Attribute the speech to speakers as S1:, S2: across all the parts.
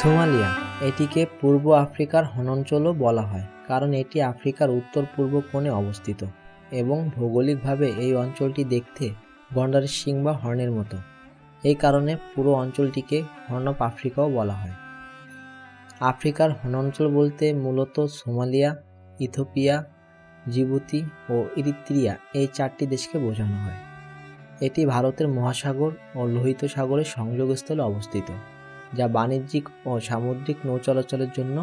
S1: Somalia, এটিকে পূর্ব আফ্রিকার হনঞ্চলও বলা হয়, কারণ এটি আফ্রিকার উত্তর পূর্ব কোণে অবস্থিত এবং ভৌগোলিকভাবে এই অঞ্চলটি দেখতে গন্ডারের শিং বা হর্নের মতো। এই কারণে পুরো অঞ্চলটিকে হর্ন অফ আফ্রিকাও বলা হয়। আফ্রিকার হনঞ্চল বলতে মূলত সোমালিয়া ইথোপিয়া জিবুতি ও ইরিত্রিয়া এই চারটি দেশকে বোঝানো হয়। এটি ভারতের মহাসাগর ও লোহিত সাগরের সংযোগস্থলে অবস্থিত। যা বাণিজ্যিক ও সামুদ্রিক নৌ চলাচলের জন্য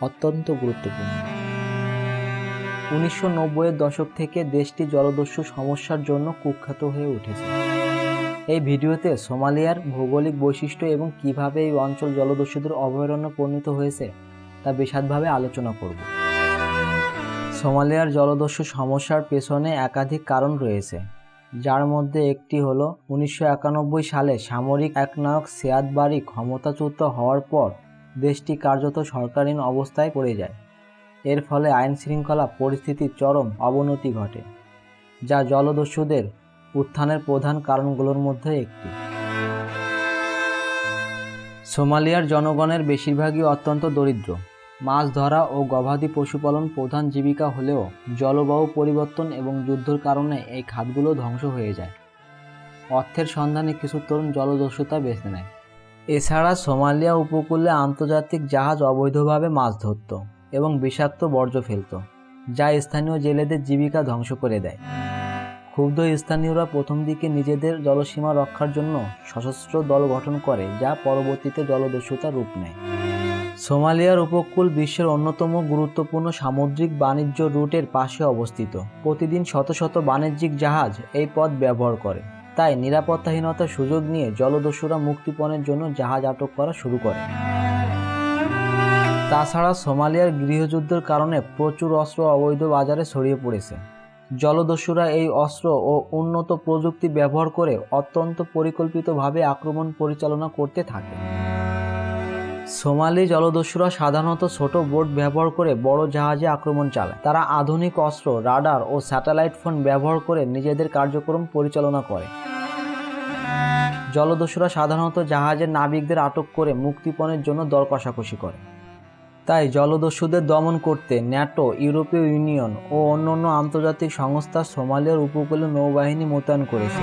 S1: অত্যন্ত গুরুত্বপূর্ণ। উনিশশো নব্বইয়ের দশক থেকে দেশটি জলদস্যু সমস্যার জন্য কুখ্যাত হয়ে উঠেছে। এই ভিডিওতে সোমালিয়ার ভৌগোলিক বৈশিষ্ট্য এবং কীভাবে এই অঞ্চল জলদস্যুদের অভয়ারণ্য পরিণত হয়েছে তা বিশদভাবে আলোচনা করব। সোমালিয়ার জলদস্যু সমস্যার পেছনে একাধিক কারণ রয়েছে। যার মধ্যে একটি হলো উনিশশো একানব্বই সালে সামরিক একনায়ক সেয়াদ বারি ক্ষমতাচ্যুত হওয়ার পর দেশটি কার্যত সরকারীন অবস্থায় পড়ে যায়। এর ফলে আইন শৃঙ্খলা পরিস্থিতির চরম অবনতি ঘটে, যা জলদস্যুদের উত্থানের প্রধান কারণগুলোর মধ্যে একটি। সোমালিয়ার জনগণের বেশিরভাগই অত্যন্ত দরিদ্র। মাছ ধরা ও গবাদি পশুপালন প্রধান জীবিকা হলেও জলবায়ু পরিবর্তন এবং যুদ্ধের কারণে এই খাতগুলো ধ্বংস হয়ে যায়। অর্থের সন্ধানে কিছু তরুণ জলদস্যুতা বেছে নেয়। এছাড়া সোমালিয়া উপকূলে আন্তর্জাতিক জাহাজ অবৈধভাবে মাছ ধরত এবং বিষাক্ত বর্জ্য ফেলত, যা স্থানীয় জেলেদের জীবিকা ধ্বংস করে দেয়। ক্ষুব্ধ স্থানীয়রা প্রথম দিকে নিজেদের জলসীমা রক্ষার জন্য সশস্ত্র দল গঠন করে, যা পরবর্তীতে জলদস্যুতার রূপ নেয়। সোমালিয়ার উপকূল বিশ্বের অন্যতম গুরুত্বপূর্ণ সামুদ্রিক বাণিজ্য রুটের পাশে অবস্থিত। প্রতিদিন শত শত বাণিজ্যিক জাহাজ এই পথ ব্যবহার করে। তাই নিরাপত্তাহীনতার সুযোগ নিয়ে জলদস্যুরা মুক্তিপণের জন্য জাহাজ আটক করা শুরু করে। তাছাড়া সোমালিয়ার গৃহযুদ্ধের কারণে প্রচুর অস্ত্র অবৈধ বাজারে ছড়িয়ে পড়েছে। জলদস্যুরা এই অস্ত্র ও উন্নত প্রযুক্তি ব্যবহার করে অত্যন্ত পরিকল্পিতভাবে আক্রমণ পরিচালনা করতে থাকে। সোমালি জলদস্যুরা সাধারণত ছোট বোট ব্যবহার করে বড় জাহাজে আক্রমণ চালায়। তারা আধুনিক অস্ত্র, রাডার ও স্যাটেলাইট ফোন ব্যবহার করে নিজেদের কার্যক্রম পরিচালনা করে। জলদস্যুরা সাধারণত জাহাজের নাবিকদের আটক করে মুক্তিপণের জন্য দর কষাকষি করে। তাই জলদস্যুদের দমন করতে ন্যাটো, ইউরোপীয় ইউনিয়ন ও অন্যান্য আন্তর্জাতিক সংস্থা সোমালিয়ার উপকূলে নৌবাহিনী মোতায়েন করেছে।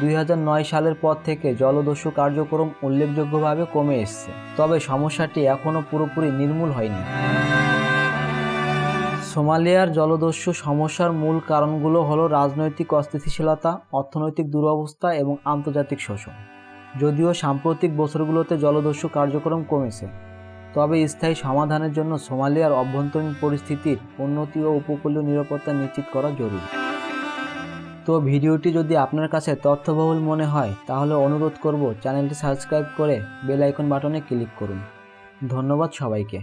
S1: দুই হাজার নয় সালের পর থেকে জলদস্যু কার্যক্রম উল্লেখযোগ্যভাবে কমে এসছে। তবে সমস্যাটি এখনও পুরোপুরি নির্মূল হয়নি। সোমালিয়ার জলদস্যু সমস্যার মূল কারণগুলো হলো রাজনৈতিক অস্থিতিশীলতা, অর্থনৈতিক দুরবস্থা এবং আন্তর্জাতিক শোষণ। যদিও সাম্প্রতিক বছরগুলোতে জলদস্যু কার্যক্রম কমেছে, তবে স্থায়ী সমাধানের জন্য সোমালিয়ার অভ্যন্তরীণ পরিস্থিতির উন্নতি ও উপকূলীয় নিরাপত্তা নিশ্চিত করা জরুরি। তো ভিডিওটি যদি আপনার কাছে তথ্যবহুল মনে হয়, তাহলে অনুরোধ করব চ্যানেলটি সাবস্ক্রাইব করে বেল আইকন বাটনে ক্লিক করুন। ধন্যবাদ সবাইকে।